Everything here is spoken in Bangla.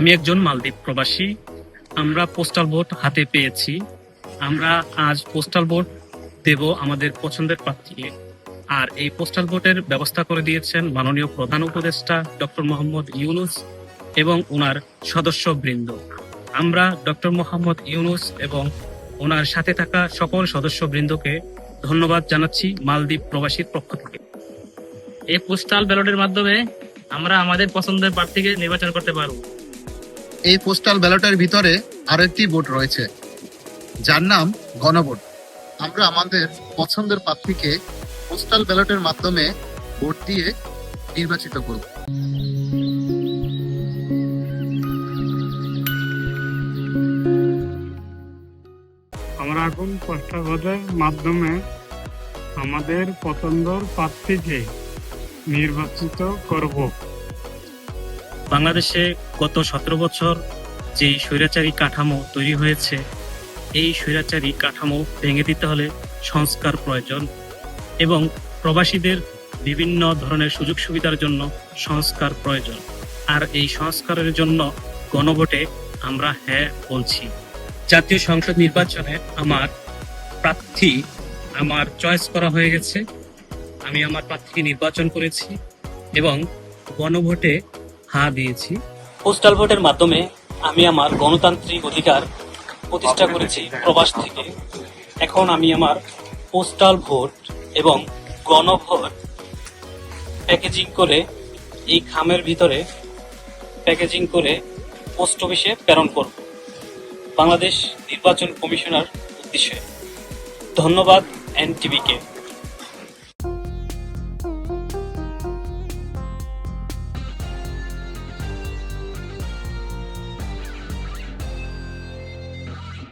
আমি একজন মালদ্বীপ প্রবাসী। আমরা পোস্টাল ভোট হাতে পেয়েছি। আমরা আজ পোস্টাল ভোট দেব আমাদের পছন্দের প্রার্থীকে আর এই পোস্টাল ভোটের ব্যবস্থা করে দিয়েছেন মাননীয় প্রধান উপদেষ্টা ডক্টর মোহাম্মদ ইউনুস এবং ওনার সদস্য বৃন্দ আমরা ডক্টর মোহাম্মদ ইউনুস এবং ওনার সাথে থাকা সকল সদস্য বৃন্দকে ধন্যবাদ জানাচ্ছি মালদ্বীপ প্রবাসীর পক্ষ থেকে। এই পোস্টাল ব্যালটের মাধ্যমে আমরা আমাদের পছন্দের প্রার্থীকে নির্বাচন করতে পারব। এই পোস্টাল ব্যালটের ভিতরে আরও একটি ভোট রয়েছে। যার নাম গণভোট। আমরা আমাদের পছন্দের প্রার্থীকে পোস্টাল ব্যালটের মাধ্যমে ভোট দিয়ে নির্বাচিত করব। আমরা এখন পোস্টাল ভোটের মাধ্যমে আমাদের পছন্দের প্রার্থীকে নির্বাচিত করব। বাংলাদেশে গত সতেরো বছর যে স্বৈরাচারী কাঠামো তৈরি হয়েছে, এই স্বৈরাচারী কাঠামো ভেঙে দিতে হলে সংস্কার প্রয়োজন এবং প্রবাসীদের বিভিন্ন ধরনের সুযোগ সুবিধার জন্য সংস্কার প্রয়োজন। আর এই সংস্কারের জন্য গণভোটে আমরা হ্যাঁ বলছি। জাতীয় সংসদ নির্বাচনে আমার প্রার্থী আমার চয়েস করা হয়ে গেছে। আমি আমার প্রার্থী নির্বাচন করেছি এবং গণভোটে হা দিয়েছি। পোস্টাল ভোটের মাধ্যমে আমি আমার গণতান্ত্রিক অধিকার প্রতিষ্ঠা করেছি প্রবাস থেকে। এখন আমি আমার পোস্টাল ভোট এবং গণভোট প্যাকেজিং করে এই খামের ভিতরে প্যাকেজিং করে পোস্ট অফিসে প্রেরণ করব। বাংলাদেশ নির্বাচন কমিশনার উদ্দেশ্যে। ধন্যবাদ এনটিভিকে।